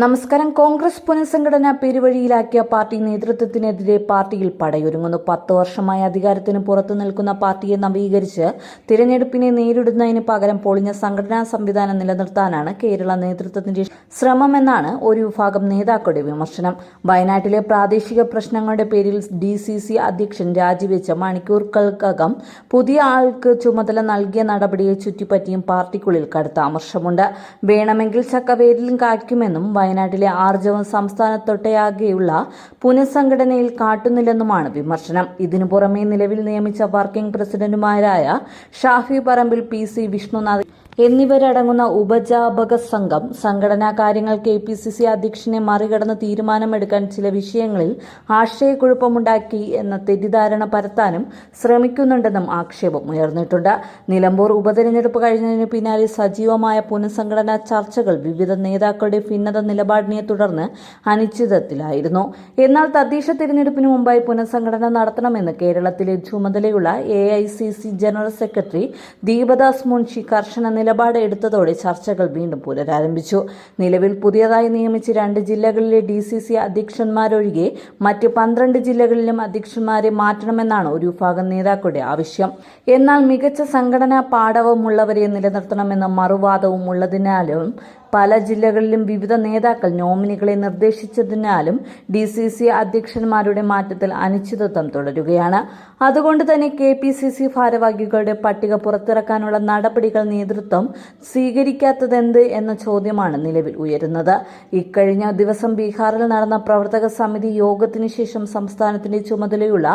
നമസ്കാരം. കോൺഗ്രസ് പുനഃസംഘടന പെരുവഴിയിലാക്കിയ പാർട്ടി നേതൃത്വത്തിനെതിരെ പാർട്ടിയിൽ പടയൊരുങ്ങുന്നു. പത്ത് വർഷമായി അധികാരത്തിന് പുറത്തു നിൽക്കുന്ന പാർട്ടിയെ നവീകരിച്ച് തിരഞ്ഞെടുപ്പിനെ നേരിടുന്നതിന് പകരം പൊളിഞ്ഞ സംഘടനാ സംവിധാനം നിലനിർത്താനാണ് കേരള നേതൃത്വത്തിന്റെ ശ്രമമെന്നാണ് ഒരു വിഭാഗം നേതാക്കളുടെ വിമർശനം. വയനാട്ടിലെ പ്രാദേശിക പ്രശ്നങ്ങളുടെ പേരിൽ ഡി സി സി അധ്യക്ഷൻ രാജിവെച്ച മണിക്കൂറുകൾക്കകം പുതിയ ആൾക്ക് ചുമതല നൽകിയ നടപടിയെ ചുറ്റിപ്പറ്റിയും പാർട്ടിക്കുള്ളിൽ കടുത്ത അമർഷമുണ്ട്. വേണമെങ്കിൽ ചക്കവേരിലും കായ്ക്കുമെന്നും വയനാട്ടിലെ ആർജവം സംസ്ഥാനത്തൊട്ടയാകെയുള്ള പുനഃസംഘടനയിൽ കാട്ടുന്നില്ലെന്നുമാണ് വിമർശനം. ഇതിനു പുറമെ നിലവിൽ നിയമിച്ച വർക്കിംഗ് പ്രസിഡന്റുമാരായ ഷാഫി പറമ്പിൽ പി സി വിഷ്ണുനാഥ് എന്നിവരടങ്ങുന്ന ഉപജാപക സംഘം സംഘടനാ കാര്യങ്ങൾ കെ പി സി സി അധ്യക്ഷനെ മറികടന്ന് തീരുമാനമെടുക്കാൻ ചില വിഷയങ്ങളിൽ ആശയക്കുഴപ്പമുണ്ടാക്കി എന്ന തെറ്റിദ്ധാരണ പരത്താനും ശ്രമിക്കുന്നുണ്ടെന്നും ആക്ഷേപം ഉയർന്നിട്ടുണ്ട്. നിലമ്പൂർ ഉപതെരഞ്ഞെടുപ്പ് കഴിഞ്ഞതിന് പിന്നാലെ സജീവമായ പുനഃസംഘടനാ ചർച്ചകൾ വിവിധ നേതാക്കളുടെ ഭിന്നത നിലപാടിനെ തുടർന്ന് അനിശ്ചിതത്തിലായിരുന്നു. എന്നാൽ തദ്ദേശ തിരഞ്ഞെടുപ്പിന് മുമ്പായി പുനഃസംഘടന നടത്തണമെന്ന് കേരളത്തിലെ ചുമതലയുള്ള A general secretary Deepa Das Munshi കർശന നിലപാട് എടുത്തതോടെ ചർച്ചകൾ വീണ്ടും പുനരാരംഭിച്ചു. നിലവിൽ പുതിയതായി നിയമിച്ച രണ്ട് ജില്ലകളിലെ ഡി സി സി അധ്യക്ഷന്മാരൊഴികെ മറ്റ് പന്ത്രണ്ട് ജില്ലകളിലും അധ്യക്ഷന്മാരെ മാറ്റണമെന്നാണ് ഒരു വിഭാഗം നേതാക്കളുടെ ആവശ്യം. എന്നാൽ മികച്ച സംഘടനാ പാടവമുള്ളവരെ നിലനിർത്തണമെന്ന മറുവാദവും ഉള്ളതിനാലും പല ജില്ലകളിലും വിവിധ നേതാക്കൾ നോമിനികളെ നിർദ്ദേശിച്ചതിനാലും ഡി സി സി അധ്യക്ഷന്മാരുടെ മാറ്റത്തിൽ അനിശ്ചിതത്വം തുടരുകയാണ്. അതുകൊണ്ട് തന്നെ കെ പി സി സി ഭാരവാഹികളുടെ പട്ടിക പുറത്തിറക്കാനുള്ള നടപടികൾ നേതൃത്വം സ്വീകരിക്കാത്തതെന്ത് എന്ന ചോദ്യമാണ് നിലവിൽ ഉയരുന്നത്. ഇക്കഴിഞ്ഞ ദിവസം ബീഹാറിൽ നടന്ന പ്രവർത്തക സമിതി യോഗത്തിന് ശേഷം സംസ്ഥാനത്തിന്റെ ചുമതലയുള്ള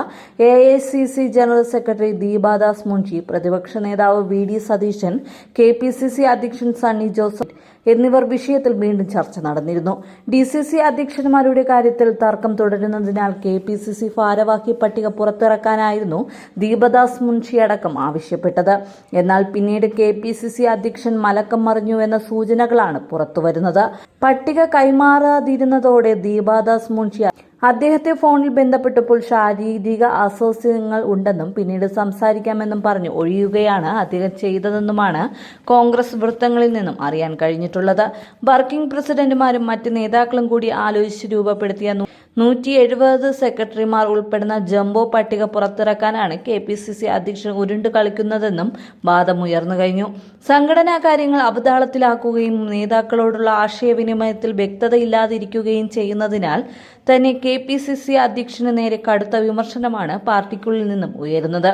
A I C C general secretary Deepa Das Munshi പ്രതിപക്ഷ നേതാവ് V D Satheesan K P C C അധ്യക്ഷൻ സണ്ണി ജോസഫ് എന്നിവർ വിഷയത്തിൽ വീണ്ടും ചർച്ച നടന്നിരുന്നു. ഡി സി സി അധ്യക്ഷന്മാരുടെ കാര്യത്തിൽ തർക്കം തുടരുന്നതിനാൽ കെ പി സി സി ഭാരവാഹി പട്ടിക പുറത്തിറക്കാനായിരുന്നു ദീപദാസ് മുൻഷി അടക്കം ആവശ്യപ്പെട്ടത്. എന്നാൽ പിന്നീട് കെ പി സി സി അധ്യക്ഷൻ മലക്കം മറിഞ്ഞു എന്ന സൂചനകളാണ് പുറത്തുവരുന്നത്. പട്ടിക കൈമാറാതിരുന്നതോടെ ദീപദാസ് മുൻഷി അദ്ദേഹത്തെ ഫോണിൽ ബന്ധപ്പെട്ടപ്പോൾ ശാരീരിക അസ്വാസ്ഥ്യങ്ങൾ ഉണ്ടെന്നും പിന്നീട് സംസാരിക്കാമെന്നും പറഞ്ഞു ഒഴിയുകയാണ് അദ്ദേഹം ചെയ്തതെന്നുമാണ് കോൺഗ്രസ് വൃത്തങ്ങളിൽ നിന്നും അറിയാൻ കഴിഞ്ഞിട്ടുള്ളത്. വർക്കിംഗ് പ്രസിഡന്റുമാരും മറ്റ് നേതാക്കളും കൂടി ആലോചിച്ച് രൂപപ്പെടുത്തിയ നൂറ്റി എഴുപത് സെക്രട്ടറിമാർ ഉൾപ്പെടുന്ന ജംബോ പട്ടിക പുറത്തിറക്കാനാണ് കെ പി സി സി അധ്യക്ഷൻ ഉരുണ്ടു കളിക്കുന്നതെന്നും വാദമുയർന്നു കഴിഞ്ഞു. സംഘടനാ കാര്യങ്ങൾ അബദാളത്തിലാക്കുകയും നേതാക്കളോടുള്ള ആശയവിനിമയത്തിൽ വ്യക്തതയില്ലാതിരിക്കുകയും ചെയ്യുന്നതിനാൽ തന്നെ കെ പി സി സി അധ്യക്ഷന് നേരെ കടുത്ത വിമർശനമാണ് പാർട്ടിക്കുള്ളിൽ നിന്നും ഉയരുന്നത്.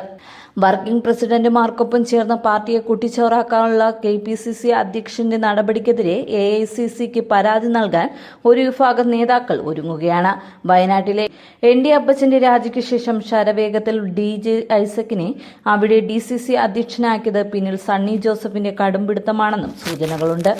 വർക്കിംഗ് പ്രസിഡന്റുമാർക്കൊപ്പം ചേർന്ന പാർട്ടിയെ കുട്ടിച്ചോറാക്കാനുള്ള കെ പി സി സി അധ്യക്ഷന്റെ നടപടിക്കെതിരെ എ ഐ സി സിക്ക് പരാതി നൽകാൻ ഒരു വിഭാഗം നേതാക്കൾ ഒരുങ്ങുകയാണ്. വയനാട്ടിലെ എൻ ഡി അപ്പച്ചന്റെ രാജിക്ക് ശേഷം ശരവേഗത്തിൽ ഡി ജെ ഐസക്കിനെ അവിടെ ഡി സി സി അധ്യക്ഷനാക്കിയത് പിന്നിൽ സണ്ണി ജോസഫിന്റെ കടുംപിടുത്തമാണെന്നും സൂചനകളുണ്ട്.